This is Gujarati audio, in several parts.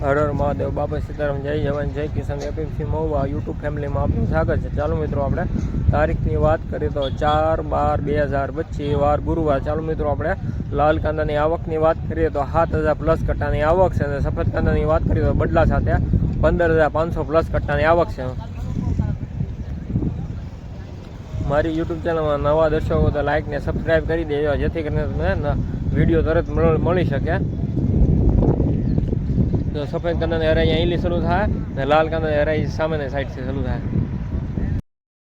હર મહાદેવ બાપા સીતારામ, જય જવાન, જય કિસાન, એપીએમસી, મહુવા, યુટ્યુબ ફેમિલીમાં આપનું સ્વાગત છે. ચાલો મિત્રો આપણે તારીખની વાત કરીએ તો ચાર બાર બે હજાર પચીસ, વાર ગુરુવાર. ચાલો મિત્રો આપણે લાલ કાંદાની આવકની વાત કરીએ તો સાત હજાર પ્લસ કટ્ટાની આવક છે અને સફેદ કાંદાની વાત કરીએ તો બદલા સાથે પંદર હજાર પાંચસો પ્લસ કટ્ટાની આવક છે. મારી યુટ્યુબ ચેનલમાં નવા દર્શકો તો લાઇક સબસ્ક્રાઈબ કરી દેજો, જેથી કરીને તમને વીડિયો તરત મળી શકે. તો સફેદ કાંદાની હરાઈ અહીંથી શરૂ થાય ને લાલ કાંદાની હરાઈ સામેની સાઈડથી શરૂ થાય.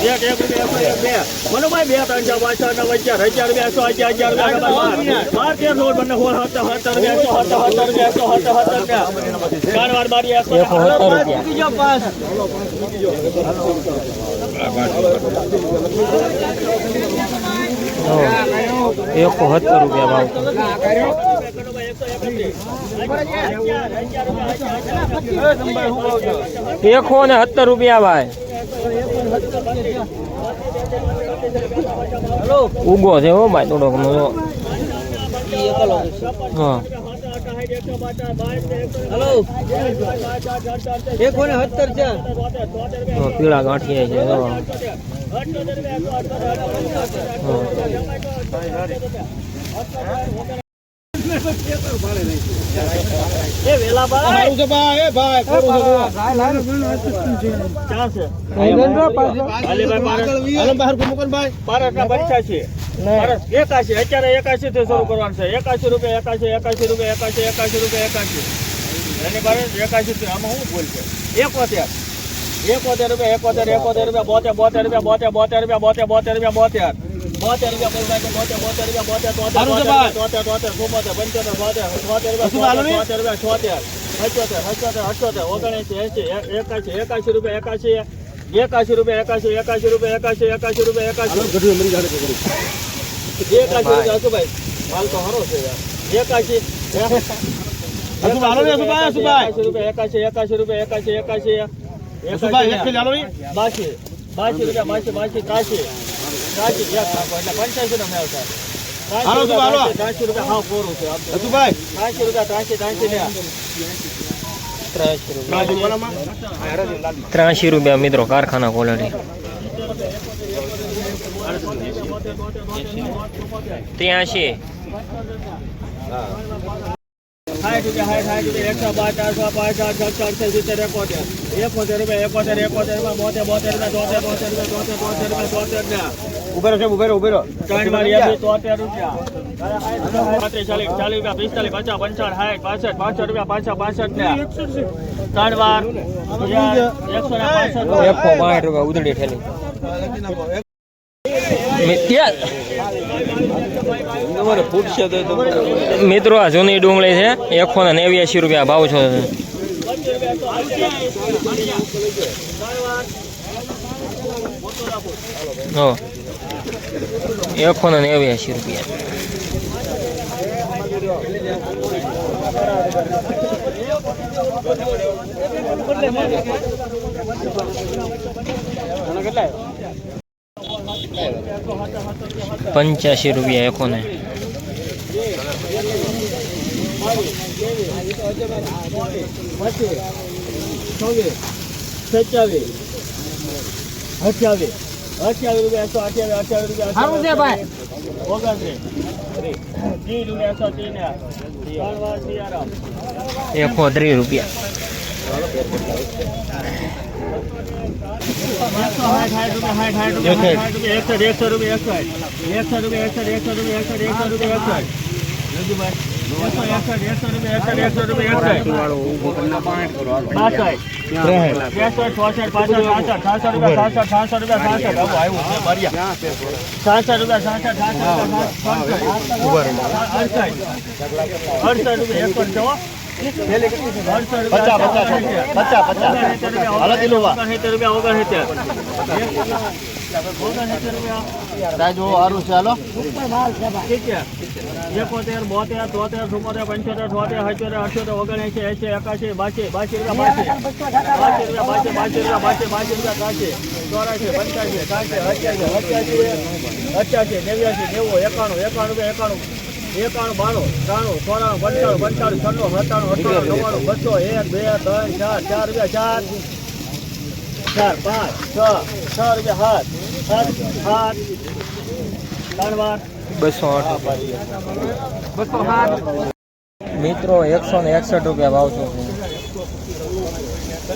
ઓહો મનુભાઈ બે ત્રણ ચાર પાંચ છ નવ અગિયાર અગિયાર બે સો અગિયાર અગિયાર બાર. બાર તેર સોળ બંને સોળ સત્તર સત્તર બે સો સત્તર સત્તર બે સો સત્તર સત્તર બે. ચાર વાર બારી રૂપિયા. એકસો સત્તર રૂપિયા ભાવ. એકસો ને સત્તર રૂપિયા ભાઈ. ઉગો છે હો ભાઈ થોડોક નો હા. ને સત્તર પીળા ગાંઠિયા છે. એકાશી થી શરૂ કરવાનું છે. એકાશી રૂપિયા એકાશી એકાશી રૂપિયા એકાશી એકાશી રૂપિયા એકાશી. એની ભારત એકાશી આમાં શું બોલ છે? એકોતેર. એકોતેર રૂપિયા એકોતેર એકોતેર રૂપિયા બોતેર બોતેર રૂપિયા બોતેર બોતેર રૂપિયા બોતેર બોતેર રૂપિયા બોતેર. બોતેર રૂપિયા બોલ ભાઈ બોતેર બોતેર રૂપિયા બોતેર તોતેર તોતેર તોતેર તોતેર પંચોતેર બોતેર છોતેર રૂપિયા છોતેર રૂપિયા છોતેર પંચોતેર પંચોતેર અઠ્યોતેર ઓગણએંસી એંસી એકાશી એકાશી રૂપિયા એકાશી એકાશી રૂપિયા એકાશી એકાશી રૂપિયા એકાશી એકાશી રૂપિયા એકાશી એકાશી રૂપિયા હસુભાઈ માલ તો સારો છે યાર એકાશી એકાશી રૂપિયા એકાશી એકાશી રૂપિયા એકાશી એકાશી એકાશી બાસી બાસી રૂપિયા બાસી બાસી કાશી ત્રાસી રૂપિયા મિત્રો કારખાના ક્વોલિટી ત્યાંશી સાઠ રૂપિયા સાઠ સાઠ રૂપિયા એકસો બાર ચારસો પાંચ ચાર છ ચારસો સિત્તેર એકોતેર. એકોતેર રૂપિયા એકોતેર એકોતેર રૂપિયા બોતેર બોતેર રૂપિયા તોતેર બોતેર રૂપિયા તોતેર બોતેર રૂપિયા તોતેર ને ઉભેરો છે ઉભેરો ઉભેરો. ત્રણ વાર એસી તોતેર રૂપિયા. પાંત્રીસ ચાલીસ ચાલીસ રૂપિયા પિસ્તાલીસ પચાસ પંચાવન સાઠ પાસઠ પાંચસો રૂપિયા પાંચસો પાસઠ ને. ત્રણ વાર. એકસો ને પાસઠ એકસો રૂપિયા ઉધડી ઠેલી. મિત્રો આ જૂની ડુંગળી છે. એકસો ને નેવ્યાસી રૂપિયા ભાવ છો. એકસો ને નેવ્યાસી રૂપિયા. પંચ્યાસી રૂપિયા એકોને સત્યાવીસ અઠ્યાવીસ અઠ્યાવીસ રૂપિયા એકસો અઠ્યાવીસ અઠ્યાવીસ રૂપિયા ઓગણત્રીસ ત્રીસ રૂપિયા એકસો ત્રીસ એકસો ત્રીસ રૂપિયા. એકસો સાઠ સાઠ રૂપિયા એકસો એકસો એકસો એકસો એકસો એકસો એકસો પચાસ, પચાસ, પચાસ, પચાસ. હાલો કિલોમાં. ઓગણસિત્તેર રૂપિયા ઓગણસિત્તેર સાહેબ સારું છે હાલો એકોતેર બોતેર તોતેર ચુમ્મોતેર પંચોતેર છોતેર સત્યોતેર અઠ્યોતેર ઓગણએંશી એંશી એકાશી બાસી બાસી રૂપિયા બાસી રૂપિયા બાસી બાસી રૂપિયા બાસી બાસી રૂપિયા ત્રાસી ચોરાશી પંચ્યાસી ત્રાસી અઠ્યાસી અઠ્યાસી અઠ્યાસી નેવ્યાસી નેવું એકાણું એકાણું રૂપિયા એકાણું એકાણું બાણું ત્રાણું ચોરાણું પંચાણું પંચાણું છન્નું સત્તાણું અઠાણું નવ્વાણું બસો એક બે ત્રણ ચાર ચાર રૂપિયા ચાર. ચાર પાંચ છ છ રૂપિયા સાત. સાત સાત ત્રણ વાર. બસો આઠ મિત્રો એકસો ને એકસઠ રૂપિયા ભાવ છો.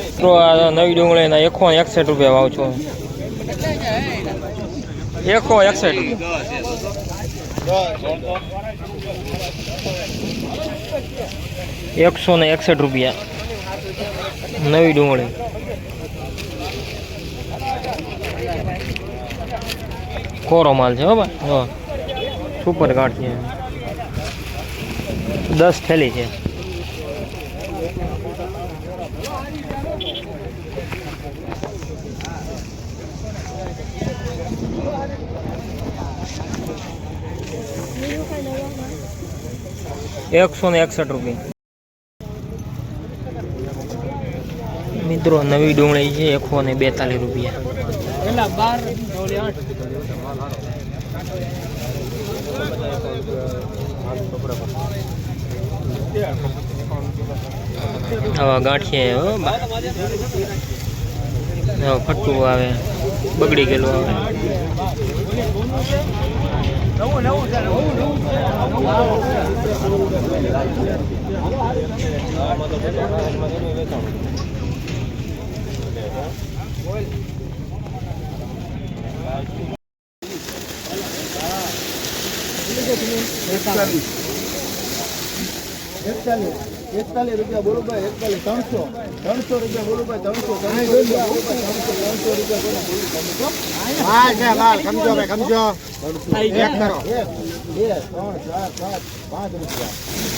મિત્રો આ નવી ડુંગળીના એકસો ને એકસઠ રૂપિયા ભાવ છો. એકસો એકસઠ. એકસો ને એકસઠ રૂપિયા. નવી ડુંગળી. કોરો માલ છે હો સુપર કાર્ડ છે. દસ થેલી છે. એકસો ને એકસઠ રૂપિયા. મિત્રો નવી ડુંગળી છે એકસો ને બેતાલીસ રૂપિયા. આવા ગાંઠિયા હો ગયેલું આવા. ફટ્ટું આવે બગડી ગયેલું આવે એકતાલીસ. રૂપિયા બોલો ભાઈ એકતાલીસ ત્રણસો ત્રણસો રૂપિયા બોલો ભાઈ ત્રણસો ત્રણસો રૂપિયા બોલો ભાઈ ત્રણસો ત્રણસો રૂપિયા સમજો ભાઈ સમજો. એક કરો. બે ત્રણ ચાર પાંચ પાંચ રૂપિયા.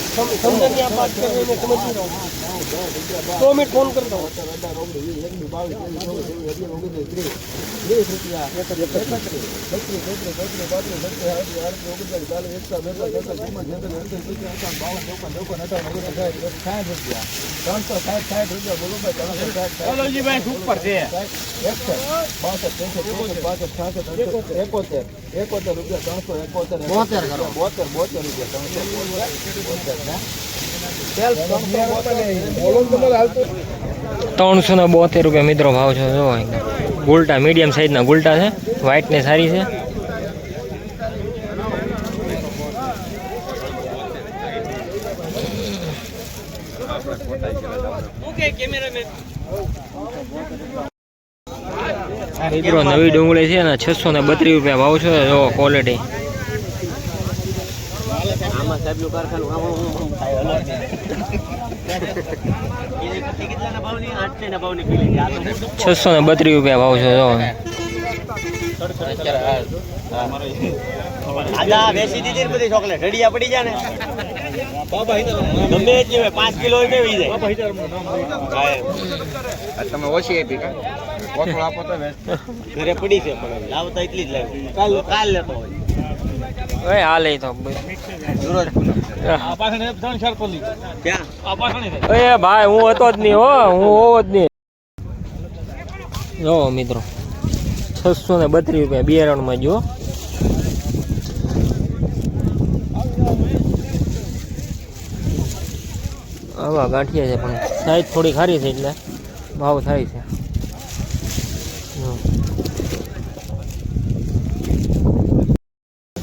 ત્રીસ રૂપિયા એકત્રીસ બત્રીસ તેત્રીસ બત્રીસ પાંત્રીસ છત્રીસ આડત્રીસ આડત્રીસ ઓગણચાલીસ ચાલીસ એકતા બેતાલીસ તેતાલીસ ચુમ્માલીસ છેતાલીસ અડતાલીસ એકાવન બાવન ચોપન ચોપન અઠાવન ઓગણસાઠ સાઠ સાઠ રૂપિયા ત્રણસો સાઠ સાઠ રૂપિયા બોલો ભાઈ ત્રણસો સાઠ સાઠ સુપર છે એકસઠ બાસઠ ત્રેસઠ ચોસઠ પાસઠ છાસઠ અડસઠ એકોતેર એકોતેર રૂપિયા ત્રણસો એકોતેર બોતેર કરો બોતેર બોતેર રૂપિયા ત્રણસો બોતેર ને તેલ ત્રણસો ને બોતેર રૂપિયા મિત્રો ભાવ છે, જો ગુલટા મીડિયમ સાઈઝના ગુલટા છે વ્હાઈટ ને સારી છે. મિત્રો, નવી ડુંગળી છે ને, છસો ને બત્રીસ રૂપિયા ભાવ છે, જો ક્વોલિટી આમાં સાહેબનું કારખાનું આમાં થાય અલગ છસો ને બત્રીસ રૂપિયા ભાવ છે જો. બેસી દીધી બધી ચોકલેટ. રડિયા પડી જાય ને ગમે એટલી હોય પાંચ કિલો કેવી જાય? તમે ઓછી આપી કા? ઓછું આપો તો ઘરે પડી છે પણ લાવતા એટલી જ લાવી. કાલ કાલ લેતો હોય. એ લઈ તો એ ભાઈ હું હતો જ નહીં હો હું હોવો જ નહીં. જો મિત્રો છસો ને બત્રીસ રૂપિયા બે રાઉન્ડમાં જો. આવા ગાંઠિયા છે પણ સાઈઝ થોડી ખારી છે એટલે ભાવ થાય છે.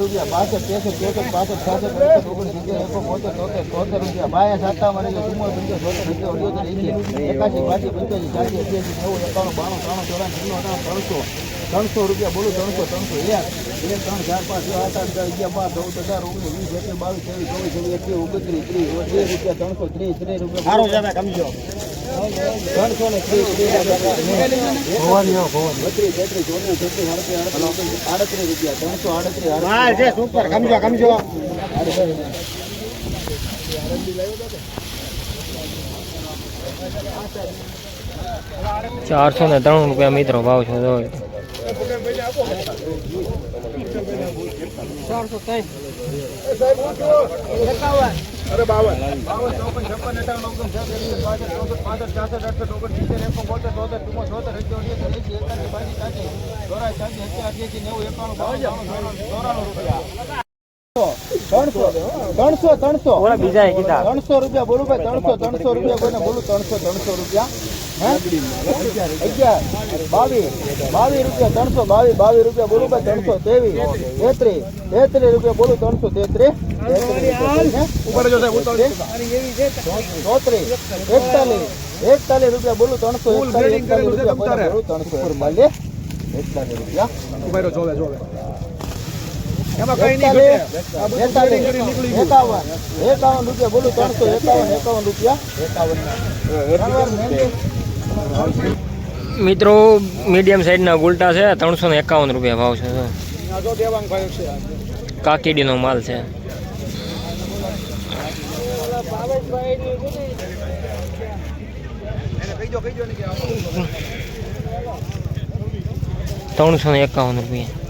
રૂપિયા પાસઠ તેસઠ તેસઠ પાસઠ છાસઠ અડસઠ ઓગણસિત્તેર એકસો બોતેર તોતેર તોતેર રૂપિયા બાયા સત્તાવન એટલે ચુમ્મોતેર રૂપિયા છોતેર રૂપિયા અઢ્યોતેર એંસી એકાસી બાસી, પંચ્યાસી છ્યાસી અઠ્યાસી નેવું, એકાણું, બાણું, ત્રાણું, ચોરાણું ત્રણસો ત્રણસો ત્રણસો રૂપિયા, બોલું, ત્રણસો ત્રણસો, એક એક, ત્રણ, ચાર, પાંચ, છ, આઠ આઠ અગિયાર, બાર, ચૌદ અઢાર ઓગણીસ, વીસ એકવીસ બાવીસ, ત્રેવીસ, ચોવીસ, છવ્વીસ એકવીસ ઓગણત્રીસ, ત્રીસ ત્રીસ રૂપિયા ત્રણસો, ત્રીસ ત્રીસ રૂપિયા. સારું છે. સમજો ત્રણસો ને ત્રીસ ત્રીસ ભવાની બત્રીસ તેત્રીસ ચોત્રીસ છત્રીસ આડત્રીસ આડત્રીસ આડત્રીસ રૂપિયા ત્રણસો આડત્રીસ આડત્રીસ સુપર સમજો સમજો ચારસો ને ત્રણ રૂપિયા મિત્રો ભાવ છે જો અરે બાવન. બાવન ચોપન છપ્પન અઠાવન ઓગણ પાસઠ ચોસઠ પાસઠ અડસઠ ઓગણ સિત્તેર એકસો બોતેર ચુમ્મો અઠ્યોતેર એસી એકાસી બાસી ત્યાસી ચોરાસી ત્યાસી અત્યાસી અઠ્યાસી નેવું એકાણું બાવન ચોરાણું રૂપિયા. ત્રણસો ત્રણસો ત્રણસો. બીજા કીધા. ત્રણસો રૂપિયા બોલું ભાઈ ત્રણસો ત્રણસો રૂપિયા બોલું? ત્રણસો ત્રણસો રૂપિયા. અગિયાર. બાવીસ. બાવીસ રૂપિયા ત્રણસો બાવીસ. બાવીસ રૂપિયા બોલું ભાઈ ત્રણસો ત્રેવીસ. તેત્રીસ. તેત્રીસ રૂપિયા બોલું ત્રણસો તેત્રીસ. ચોત્રીસ. એકતાલીસ. એકતાલીસ રૂપિયા બોલું ત્રણસો એકતાલીસ. રૂપિયા ત્રણસો એકતાલીસ. એકતાલીસ રૂપિયા. એકતાલીસ, એકતાલીસ, એકાવન. એકાવન રૂપિયા બોલું ત્રણસો એકાવન એકાવન રૂપિયા. એકાવન મિત્રો મીડિયમ સાઈઝના ગુલટા છે, ત્રણસો ને એકાવન રૂપિયા ભાવ છે. કાકીડીનો માલ છે ત્રણસો ને એકાવન રૂપિયા